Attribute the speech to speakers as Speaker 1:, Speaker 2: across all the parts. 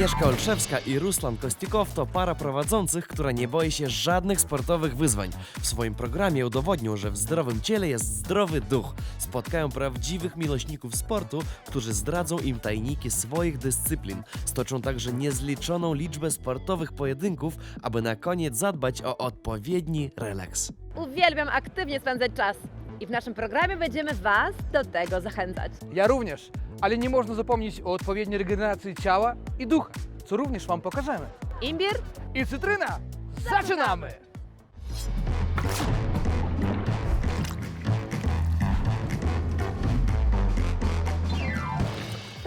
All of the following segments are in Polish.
Speaker 1: Agnieszka Olszewska i Ruslan Kostikow to para prowadzących, która nie boi się żadnych sportowych wyzwań. W swoim programie udowodnią, że w zdrowym ciele jest zdrowy duch. Spotkają prawdziwych miłośników sportu, którzy zdradzą im tajniki swoich dyscyplin. Stoczą także niezliczoną liczbę sportowych pojedynków, aby na koniec zadbać o odpowiedni relaks.
Speaker 2: Uwielbiam aktywnie spędzać czas i w naszym programie będziemy Was do tego zachęcać.
Speaker 3: Ja również, ale nie można zapomnieć o odpowiedniej regeneracji ciała i ducha, co również Wam pokażemy.
Speaker 2: Imbir?
Speaker 3: I cytryna! Zaczynamy!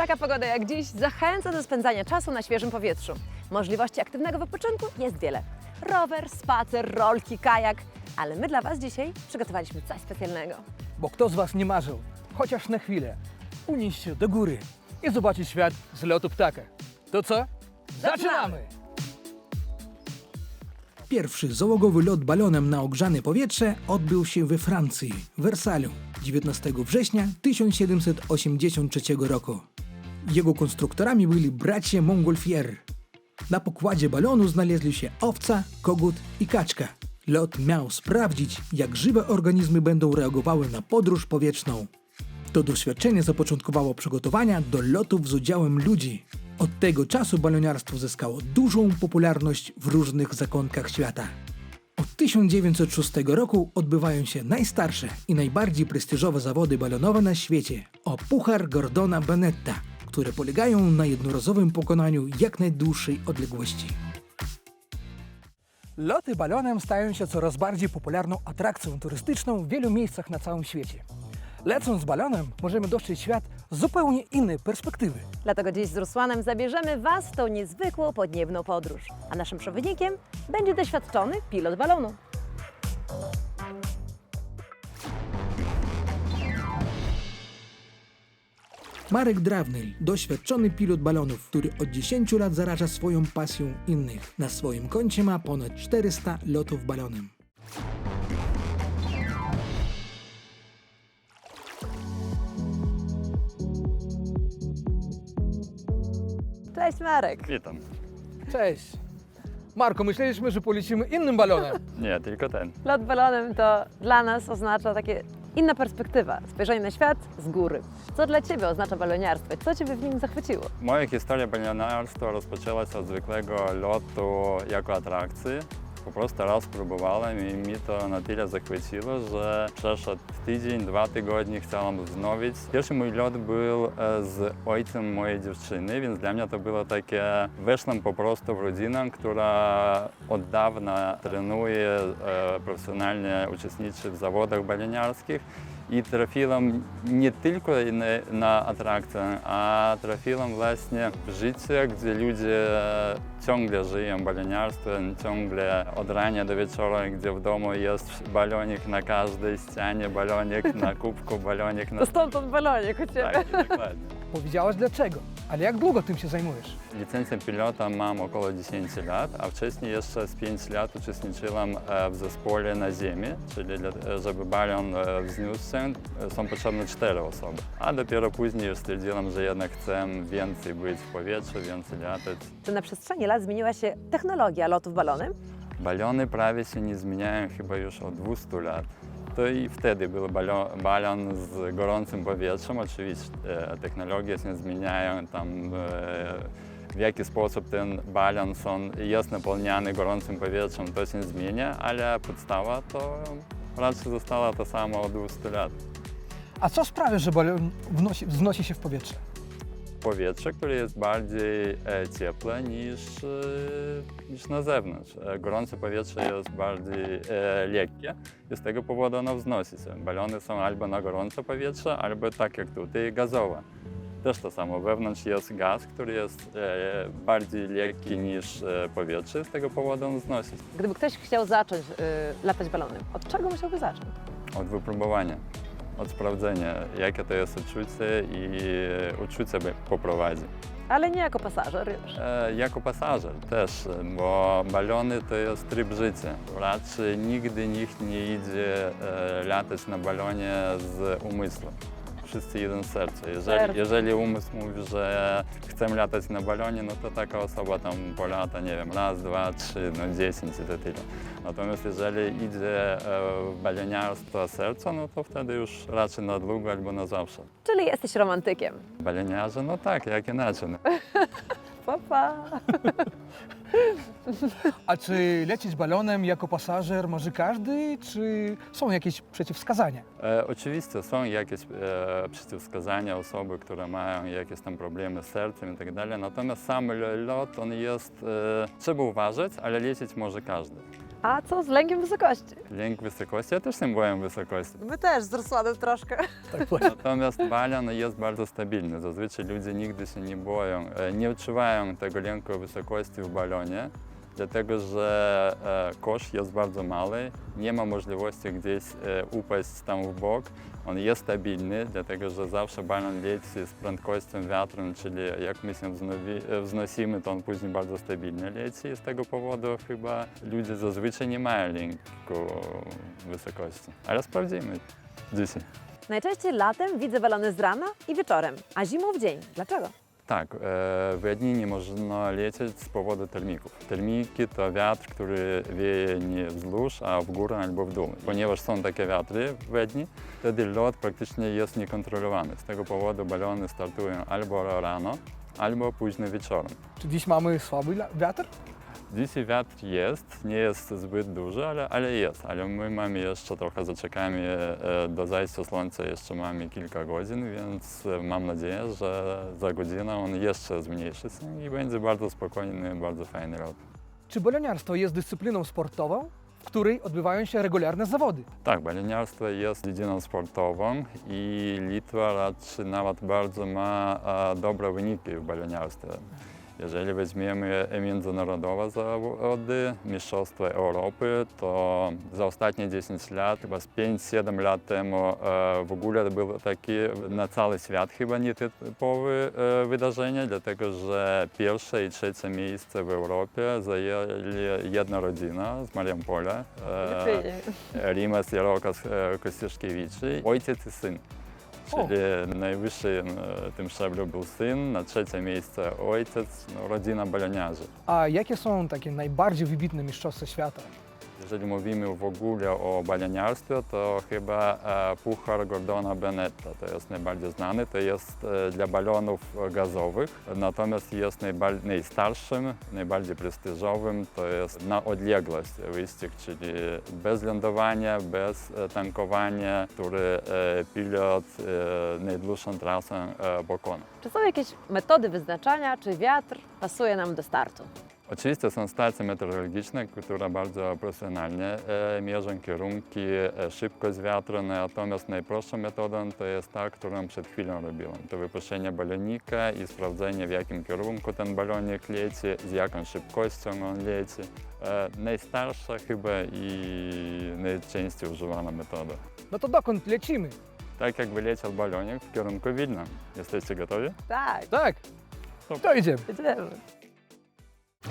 Speaker 2: Taka pogoda jak dziś zachęca do spędzania czasu na świeżym powietrzu. Możliwości aktywnego wypoczynku jest wiele. Rower, spacer, rolki, kajak. Ale my dla Was dzisiaj przygotowaliśmy coś specjalnego.
Speaker 3: Bo kto z Was nie marzył, chociaż na chwilę, unieść się do góry i zobaczyć świat z lotu ptaka. To co? Zaczynamy!
Speaker 4: Pierwszy załogowy lot balonem na ogrzane powietrze odbył się we Francji, w Wersalu, 19 września 1783 roku. Jego konstruktorami byli bracia Montgolfier. Na pokładzie balonu znaleźli się owca, kogut i kaczka. Lot miał sprawdzić, jak żywe organizmy będą reagowały na podróż powietrzną. To doświadczenie zapoczątkowało przygotowania do lotów z udziałem ludzi. Od tego czasu baloniarstwo zyskało dużą popularność w różnych zakątkach świata. Od 1906 roku odbywają się najstarsze i najbardziej prestiżowe zawody balonowe na świecie o Puchar Gordona Benetta, które polegają na jednorazowym pokonaniu jak najdłuższej odległości.
Speaker 3: Loty balonem stają się coraz bardziej popularną atrakcją turystyczną w wielu miejscach na całym świecie. Lecąc balonem, możemy dostrzec świat z zupełnie innej perspektywy.
Speaker 2: Dlatego dziś z Rusłanem zabierzemy Was w tą niezwykłą podniebną podróż. A naszym przewodnikiem będzie doświadczony pilot balonu.
Speaker 4: Marek Drawnyl, doświadczony pilot balonów, który od 10 lat zaraża swoją pasją innych. Na swoim koncie ma ponad 400 lotów balonem.
Speaker 2: Cześć Marek!
Speaker 5: Witam.
Speaker 3: Cześć! Marko, myśleliśmy, że polecimy innym balonem.
Speaker 5: Nie, tylko ten.
Speaker 2: Lot balonem to dla nas oznacza takie inna perspektywa, spojrzenie na świat z góry. Co dla Ciebie oznacza baloniarstwo? Co Ciebie w nim zachwyciło?
Speaker 5: Moja historia balionarstwa rozpoczęła się od zwykłego lotu jako atrakcji. Dwa tygodnie chciałem wznowić. Pierwszy mój lot był e, z ojcem mojej dziewczyny, więc dla mnie to było takie, weszłem po prostu w rodzinę, która od dawna trenuje, e, profesjonalnie uczestniczy w zawodach baloniarskich. I trafiłem nie tylko na, na atrakcję, a trafiłem właśnie w życie, gdzie ludzie ciągle żyją baloniarstwem, ciągle od rana do wieczora, gdzie w domu jest balonik na każdej ścianie, balonik na kubku, balonik na...
Speaker 2: To stąd ten balonik u Ciebie.
Speaker 5: Tak, dokładnie.
Speaker 3: Powiedziałaś dlaczego, ale jak długo tym się zajmujesz?
Speaker 5: Licencję pilota mam około 10 lat, a wcześniej jeszcze z 5 lat uczestniczyłem e, w zespole na ziemi, czyli dla- żeby balon e, wzniósł się, e, są potrzebne 4 osoby. A dopiero później już stwierdziłem, że jednak chcę więcej być w powietrzu, więcej latać.
Speaker 2: Czy na przestrzeni lat zmieniła się technologia lotów balonem?
Speaker 5: Balony prawie się nie zmieniają chyba już od 200 lat. To i wtedy był balon, z gorącym powietrzem. Oczywiście e, technologie się zmieniają, tam e, w jaki sposób ten balon są, jest napełniany gorącym powietrzem, to się zmienia, ale podstawa to raczej została ta sama od 200 lat.
Speaker 3: A co sprawia, że balon wnosi, wznosi się w powietrze?
Speaker 5: Powietrze, które jest bardziej e, ciepłe niż, e, niż na zewnątrz. E, gorące powietrze jest bardziej lekkie i z tego powodu ono wznosi się. Balony są albo na gorące powietrze, albo tak jak tutaj gazowe. Też to samo. Wewnątrz jest gaz, który jest bardziej lekki niż powietrze, z tego powodu on wznosi się.
Speaker 2: Gdyby ktoś chciał zacząć latać balonem, od czego musiałby zacząć?
Speaker 5: Od wypróbowania, od sprawdzenia, jakie to jest uczucie i uczucie by- poprowadzi.
Speaker 2: Ale nie jako pasażer.
Speaker 5: E, Jako pasażer też, bo balony to jest tryb życia. Raczej nigdy nikt nie idzie e, latać na balonie z umysłem. Wszyscy jeden serce. Jeżeli, jeżeli umysł mówi, że chcę latać na balonie, no to taka osoba tam polata, nie wiem, raz, dwa, trzy, no dziesięć i to tyle. Natomiast jeżeli idzie e, w baleniarstwo serca, no to wtedy już raczej na długo albo na zawsze.
Speaker 2: Czyli jesteś romantykiem.
Speaker 5: Baleniarze, no tak, jak inaczej. No.
Speaker 2: Pa, pa.
Speaker 3: A czy lecieć balonem jako pasażer może każdy, czy są jakieś przeciwwskazania?
Speaker 5: E, oczywiście są jakieś e, przeciwwskazania, osoby, które mają jakieś tam problemy z sercem i tak dalej, natomiast sam lot, on jest, e, trzeba uważać, ale lecieć może każdy.
Speaker 2: A co z lękiem wysokości?
Speaker 5: Lęk wysokości, ja też nie boję wysokości.
Speaker 2: My też z Rusłanem troszkę.
Speaker 3: Tak.
Speaker 5: Natomiast balon jest bardzo stabilny. Zazwyczaj ludzie nigdy się nie boją, e, nie odczuwają tego lęku wysokości w balonie, dlatego że e, kosz jest bardzo mały, nie ma możliwości gdzieś e, upaść tam w bok. On jest stabilny, dlatego że zawsze balon leci z prędkością wiatru, czyli jak my się e, wznosimy, to on później bardzo stabilnie leci i z tego powodu chyba ludzie zazwyczaj nie mają lęku wysokości. Ale sprawdzimy dzisiaj.
Speaker 2: Najczęściej latem widzę balony z rana i wieczorem, a zimą w dzień. Dlaczego?
Speaker 5: Tak, e, w dni nie można lecieć z powodu termików. Termiki to wiatr, który wieje nie wzdłuż, a w górę albo w dół. Ponieważ są takie wiatry w dni, wtedy lot praktycznie jest niekontrolowany. Z tego powodu balony startują albo rano, albo późno wieczorem.
Speaker 3: Czy dziś mamy słaby wiatr?
Speaker 5: Dzisiaj wiatr jest, nie jest zbyt duży, ale, ale jest. Ale my mamy jeszcze trochę, zaczekamy e, do zajścia słońca, jeszcze mamy kilka godzin, więc e, mam nadzieję, że za godzinę on jeszcze zmniejszy się i będzie bardzo spokojny, bardzo fajny lot.
Speaker 3: Czy baloniarstwo jest dyscypliną sportową, w której odbywają się regularne zawody?
Speaker 5: Tak, baleniarstwo jest dziedziną sportową i Litwa raczej nawet bardzo ma e, dobre wyniki w baleniarstwie. Jeżeli weźmiemy międzynarodowe zawody, Mistrzostwa Europy, to za ostatnie 10 lat, chyba z 5-7 lat temu e, w ogóle było takie na cały świat chyba nietypowe e, wydarzenie, dlatego że pierwsze i trzecie miejsce w Europie zajęli jedna rodzina z Mariampola. e, Rimas i Rokas e, Kościuszkiewicz, ojciec i syn. Czyli najwyższym e, tym szczeblu był syn, na trzecie miejsce ojciec, no, rodzina baleniarzy.
Speaker 3: A jakie są takie najbardziej wybitne mistrzostwa świata?
Speaker 5: Jeżeli mówimy w ogóle o baleniarstwie, to chyba e, Puchar Gordona Benetta to jest najbardziej znany. To jest e, dla balonów gazowych, natomiast jest najstarszym, najbardziej prestiżowym. To jest na odległość wyścig, czyli bez lądowania, bez e, tankowania, który pilot najdłuższą trasę pokona.
Speaker 2: Czy są jakieś metody wyznaczania, czy wiatr pasuje nam do startu?
Speaker 5: Oczywiście są stacje meteorologiczne, które bardzo profesjonalnie e, mierzą kierunki, e, szybkość wiatru, natomiast najprostszą metodą to jest ta, którą przed chwilą robiłem. To wypuszczenie balonika i sprawdzenie w jakim kierunku ten balonik leci, z jaką szybkością on leci. E, najstarsza chyba i najczęściej używana metoda.
Speaker 3: No to dokąd lecimy?
Speaker 5: Tak jak wyleciał balonik w kierunku Wilna. Jesteście gotowi?
Speaker 2: Tak,
Speaker 3: Tak, to idziemy.
Speaker 2: idziemy.
Speaker 5: To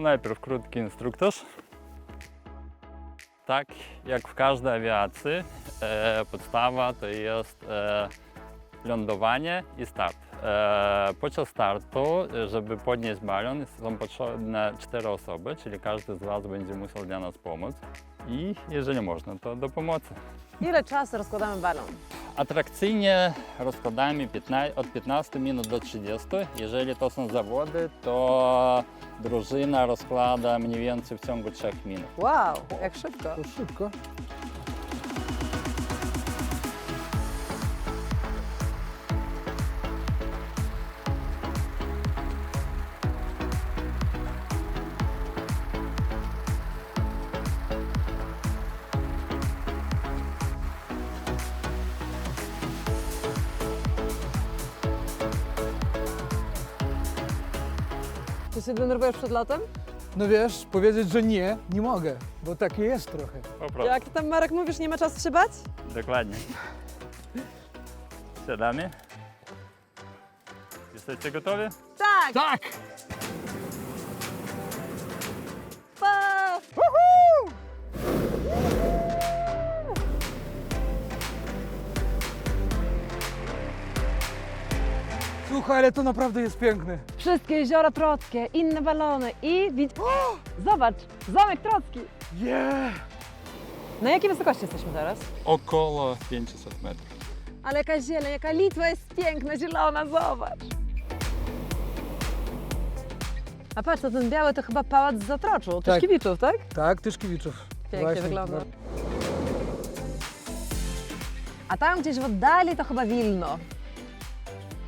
Speaker 5: najpierw krótki instruktaż. Tak jak w każdej awiacji, e, podstawa to jest e, lądowanie i start. E, podczas startu, żeby podnieść balon, są potrzebne cztery osoby, czyli każdy z Was będzie musiał dla nas pomóc. I jeżeli można, to do pomocy.
Speaker 2: Ile czasu rozkładamy balon?
Speaker 5: Atrakcyjnie rozkładamy 15, od 15 minut do 30. Jeżeli to są zawody, to drużyna rozkłada mniej więcej w ciągu 3 minut.
Speaker 2: Wow, jak szybko.
Speaker 3: To szybko.
Speaker 2: Denerwujesz przed lotem?
Speaker 3: No wiesz, powiedzieć, że nie, nie mogę, bo takie jest trochę.
Speaker 5: Po prostu.
Speaker 2: Jak tam Marek mówisz, nie ma czasu się bać?
Speaker 5: Dokładnie. Siadamy. Jesteście gotowi?
Speaker 2: Tak!
Speaker 3: Tak! Słuchaj, ale to naprawdę jest piękne.
Speaker 2: Wszystkie jeziora trockie, inne balony i widz... O! Zobacz, zamek trocki.
Speaker 3: Yeah!
Speaker 2: Na jakiej wysokości jesteśmy teraz?
Speaker 5: Około 500 metrów.
Speaker 2: Ale jaka zieleń, jaka Litwa jest piękna, zielona, zobacz. A patrz, to ten biały to chyba pałac z Zatroczu,
Speaker 3: Tak.
Speaker 2: Tyszkiewiczów, tak?
Speaker 3: Tak, Tyszkiewiczów.
Speaker 2: Pięknie
Speaker 3: Właśnie.
Speaker 2: wygląda. A tam gdzieś w oddali to chyba Wilno.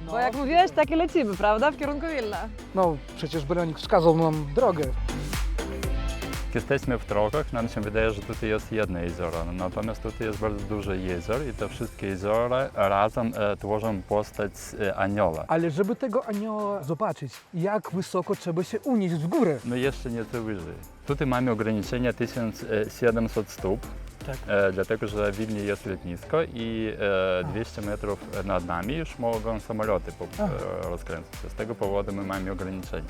Speaker 2: Bo jak mówiłeś, tak i lecimy, prawda? W kierunku Wilna.
Speaker 3: No, przecież Balonik wskazał nam drogę.
Speaker 5: Jesteśmy w Trokach, nam się wydaje, że tutaj jest jedno jezioro, natomiast tutaj jest bardzo dużo jezior i te wszystkie jeziora razem e, tworzą postać e, anioła.
Speaker 3: Ale żeby tego anioła zobaczyć, jak wysoko trzeba się unieść w górę.
Speaker 5: No jeszcze nieco wyżej. Tutaj mamy ograniczenie 1700 stóp,
Speaker 3: Tak.
Speaker 5: e, dlatego że w Wilnie jest lotnisko i e, 200 metrów nad nami już mogą samoloty e, rozkręcać. Z tego powodu my mamy ograniczenie.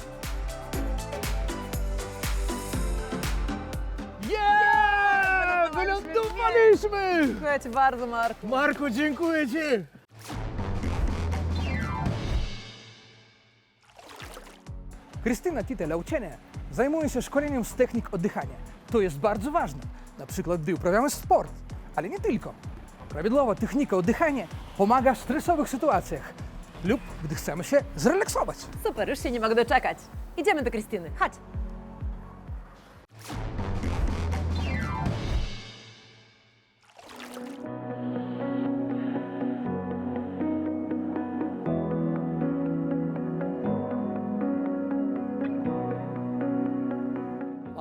Speaker 3: Yeah! Wylądowaliśmy!
Speaker 2: Dziękuję Ci bardzo, Marku.
Speaker 3: Marku, dziękuję Ci! Krystyna Tite-Lauczenie zajmuje się szkoleniem z technik oddychania. To jest bardzo ważne, na przykład gdy uprawiamy sport, ale nie tylko. Prawidłowa technika oddychania pomaga w stresowych sytuacjach lub gdy chcemy się zrelaksować.
Speaker 2: Super, już się nie mogę doczekać. Idziemy do Krystyny, chodź.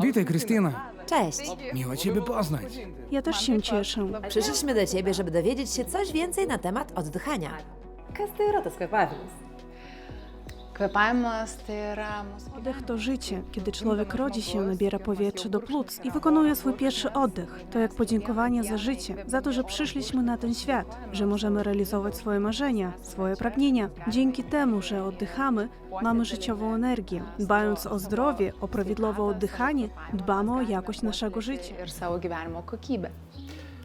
Speaker 4: Witaj, Krystyna.
Speaker 6: Cześć!
Speaker 4: Miło Ciebie poznać.
Speaker 7: Ja też się cieszę.
Speaker 6: Przyszliśmy do Ciebie, żeby dowiedzieć się coś więcej na temat oddychania.
Speaker 2: Kas tai yra tas kvėpavimas?
Speaker 7: Oddech to życie. Kiedy człowiek rodzi się, nabiera powietrze do płuc i wykonuje swój pierwszy oddech. To jak podziękowanie za życie, za to, że przyszliśmy na ten świat, że możemy realizować swoje marzenia, swoje pragnienia. Dzięki temu, że oddychamy, mamy życiową energię. Dbając o zdrowie, o prawidłowe oddychanie, dbamy o jakość naszego życia.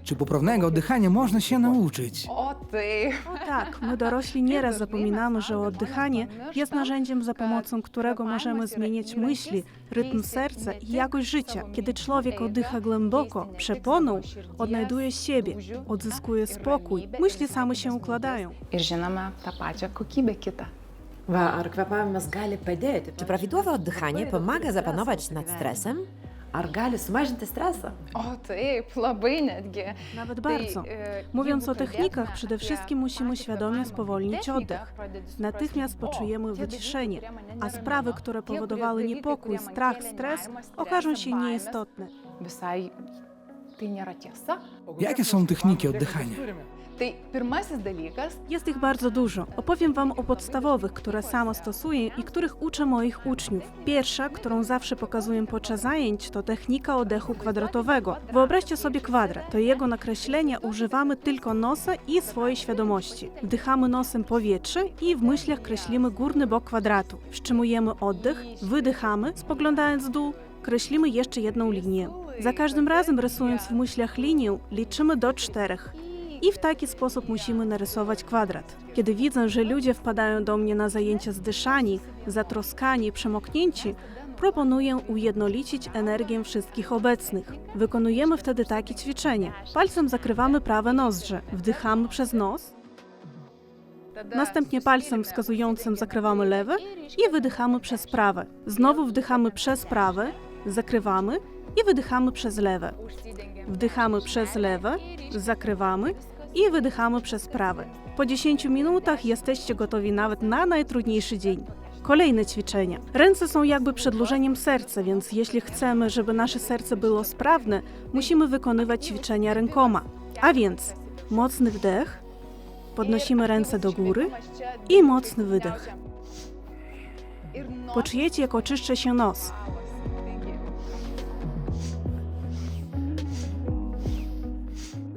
Speaker 4: Czy poprawnego oddychania można się nauczyć?
Speaker 8: O tai.
Speaker 7: O tak, my dorośli nieraz zapominamy, że oddychanie jest narzędziem, za pomocą którego możemy zmieniać myśli, rytm serca i jakość życia. Kiedy człowiek oddycha głęboko, przeponą, odnajduje siebie, odzyskuje spokój, myśli same się układają.
Speaker 8: Ir žinoma, tą pačią kokybę kitą.
Speaker 6: Va, ar kvėpavimas gali padėti? Czy prawidłowe oddychanie pomaga zapanować nad stresem? Ar gali sumažinti stresą?
Speaker 8: O taip, labai netgi.
Speaker 7: Nawet bardzo.
Speaker 8: e,
Speaker 7: Mówiąc o technikach, przede wszystkim musimy świadomie spowolnić oddech. Natychmiast poczujemy wyciszenie, a sprawy, które powodowały niepokój, strach, stres, okażą się nieistotne.
Speaker 4: Jakie są techniki oddychania?
Speaker 7: Jest ich bardzo dużo. Opowiem Wam o podstawowych, które sama stosuję i których uczę moich uczniów. Pierwsza, którą zawsze pokazuję podczas zajęć, to technika oddechu kwadratowego. Wyobraźcie sobie kwadrat. Do jego nakreślenia używamy tylko nosa i swojej świadomości. Wdychamy nosem powietrze i w myślach kreślimy górny bok kwadratu. Wstrzymujemy oddech, wydychamy, spoglądając w dół, kreślimy jeszcze jedną linię. Za każdym razem rysując w myślach linię, liczymy do czterech. I w taki sposób musimy narysować kwadrat. Kiedy widzę, że ludzie wpadają do mnie na zajęcia zdyszani, zatroskani, przemoknięci, proponuję ujednolicić energię wszystkich obecnych. Wykonujemy wtedy takie ćwiczenie. Palcem zakrywamy prawe nozdrze, wdychamy przez nos, następnie palcem wskazującym zakrywamy lewe i wydychamy przez prawe. Znowu wdychamy przez prawe, zakrywamy i wydychamy przez lewe. Wdychamy przez lewe, zakrywamy i wydychamy przez prawe. Po 10 minutach jesteście gotowi nawet na najtrudniejszy dzień. Kolejne ćwiczenia. Ręce są jakby przedłużeniem serca, więc jeśli chcemy, żeby nasze serce było sprawne, musimy wykonywać ćwiczenia rękoma. A więc mocny wdech, podnosimy ręce do góry i mocny wydech. Poczujecie, jak oczyszcza się nos.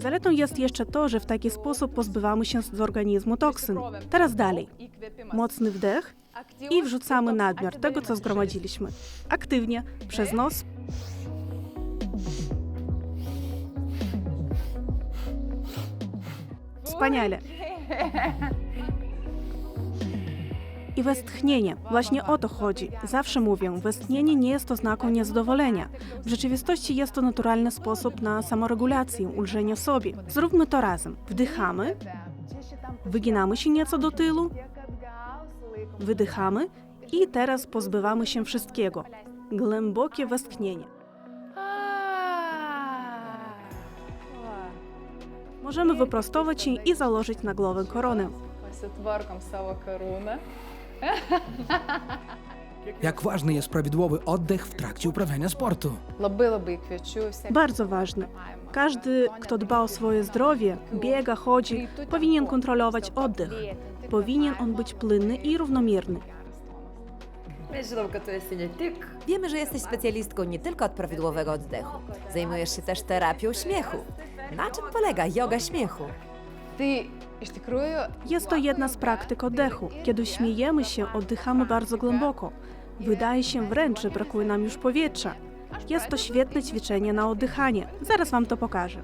Speaker 7: Zaletą jest jeszcze to, że w taki sposób pozbywamy się z organizmu toksyn. Teraz dalej. Mocny wdech i wrzucamy nadmiar tego, co zgromadziliśmy. Aktywnie, przez nos. Wspaniale. I westchnienie. Właśnie o to chodzi. Zawsze mówię, westchnienie nie jest oznaką niezadowolenia. W rzeczywistości jest to naturalny sposób na samoregulację, ulżenie sobie. Zróbmy to razem. Wdychamy, wyginamy się nieco do tyłu, wydychamy i teraz pozbywamy się wszystkiego. Głębokie westchnienie. Możemy wyprostować się i założyć na głowę koronę.
Speaker 8: Pasitvarkom savo karūną.
Speaker 4: Jak ważny jest prawidłowy oddech w trakcie uprawiania sportu.
Speaker 8: Visiems.
Speaker 7: Bardzo ważne. Każdy, kto dba o swoje zdrowie, biega, chodzi, powinien kontrolować oddech. Powinien on być płynny i równomierny.
Speaker 6: Wiemy, że jesteś specjalistką nie tylko od prawidłowego oddechu. Zajmujesz się też terapią śmiechu. Na czym polega yoga śmiechu?
Speaker 7: Jest to jedna z praktyk oddechu. Kiedy śmiejemy się, oddychamy bardzo głęboko. Wydaje się wręcz, że brakuje nam już powietrza. Jest to świetne ćwiczenie na oddychanie. Zaraz Wam to pokażę.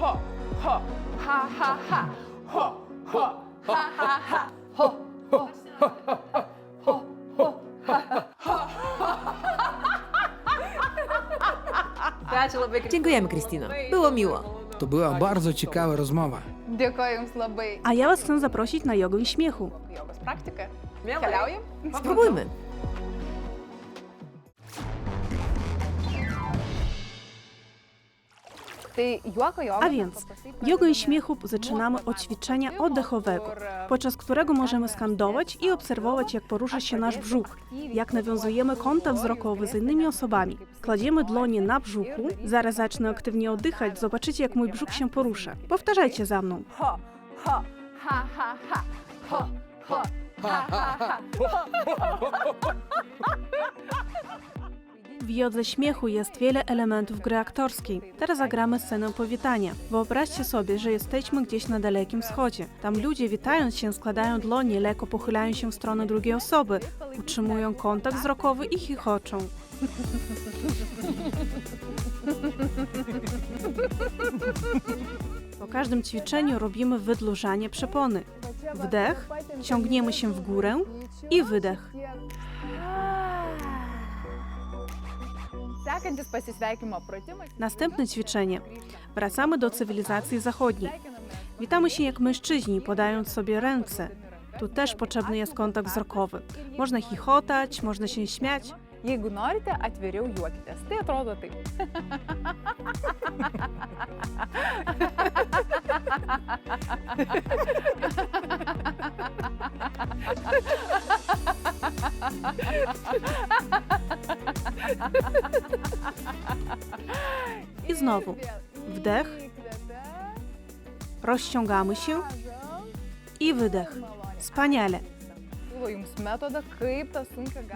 Speaker 8: ho, ho, ha, ha, ha, ho, ho, ha, ha, ha, ho, ho, ho, ho,
Speaker 6: Dziękujemy, Kristino. Było miło.
Speaker 4: To była bardzo ciekawa rozmowa.
Speaker 8: Dėkoju Jums labai.
Speaker 7: A ja Was chcę zaprosić na jogę śmiechu.
Speaker 8: Jogos praktika. Keliaujam?
Speaker 6: Spróbujmy.
Speaker 8: Tai juoko joga.
Speaker 7: A więc, jogę śmiechu zaczynamy od ćwiczenia oddechowego, podczas którego możemy skandować i obserwować, jak porusza się nasz brzuch, jak nawiązujemy kontakt wzrokowy z innymi osobami. Kładziemy dłonie na brzuchu, zaraz zacznę aktywnie oddychać, zobaczycie, jak mój brzuch się porusza. Powtarzajcie za mną.
Speaker 8: Ho, ha, ha, ha, ho, ho, ha, ha, ha.
Speaker 7: W jodze śmiechu jest wiele elementów gry aktorskiej. Teraz zagramy scenę powitania. Wyobraźcie sobie, że jesteśmy gdzieś na Dalekim Wschodzie. Tam ludzie witając się składają dłonie, lekko pochylają się w stronę drugiej osoby, utrzymują kontakt wzrokowy i chichoczą. Po każdym ćwiczeniu robimy wydłużanie przepony. Wdech, ciągniemy się w górę i wydech.
Speaker 8: Sekantis pasisveikimo pratimai.
Speaker 7: Następne ćwiczenie. Wracamy do cywilizacji zachodniej. Witamy się jak mężczyźni, podając sobie ręce. Tu też potrzebny jest kontakt wzrokowy. Można chichotać, można się śmiać.
Speaker 8: Jeigu norite, atviriau juokitės. Tai atrodo taip.
Speaker 7: I znowu. Wdech, rozciągamy się i wydech. Wspaniale.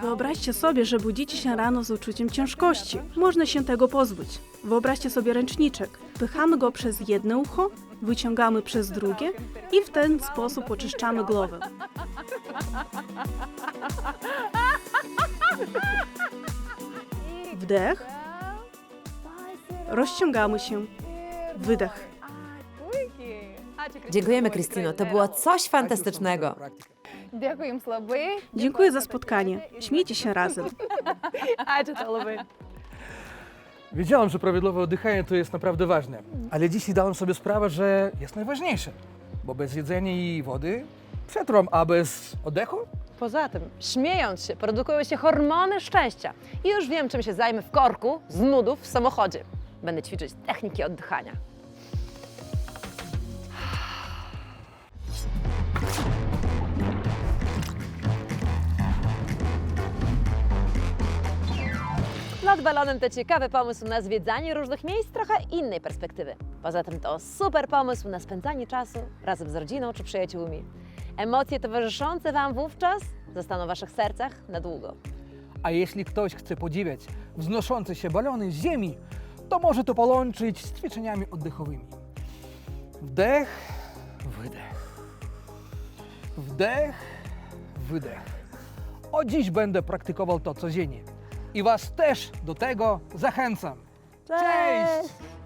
Speaker 7: Wyobraźcie sobie, że budzicie się rano z uczuciem ciężkości. Można się tego pozbyć. Wyobraźcie sobie ręczniczek. Pychamy go przez jedno ucho, wyciągamy przez drugie i w ten sposób oczyszczamy głowę. Wdech, rozciągamy się, wydech.
Speaker 6: Dziękujemy, Kristino. To było coś fantastycznego.
Speaker 7: Dziękuję za spotkanie. Śmiejcie się razem.
Speaker 3: Wiedziałem, że prawidłowe oddychanie to jest naprawdę ważne, ale dzisiaj dałem sobie sprawę, że jest najważniejsze, bo bez jedzenia i wody przetrwam, a bez oddechu
Speaker 2: Poza tym, śmiejąc się, produkują się hormony szczęścia. I już wiem, czym się zajmę w korku z nudów w samochodzie. Będę ćwiczyć techniki oddychania. Lot balonem to ciekawy pomysł na zwiedzanie różnych miejsc trochę innej perspektywy. Poza tym to super pomysł na spędzanie czasu razem z rodziną czy przyjaciółmi. Emocje towarzyszące Wam wówczas zostaną w Waszych sercach na długo.
Speaker 3: A jeśli ktoś chce podziwiać wznoszące się balony z ziemi, to może to połączyć z ćwiczeniami oddechowymi. Wdech, wydech. Wdech, wydech. O dziś będę praktykował to codziennie. I Was też do tego zachęcam. Cześć! Cześć!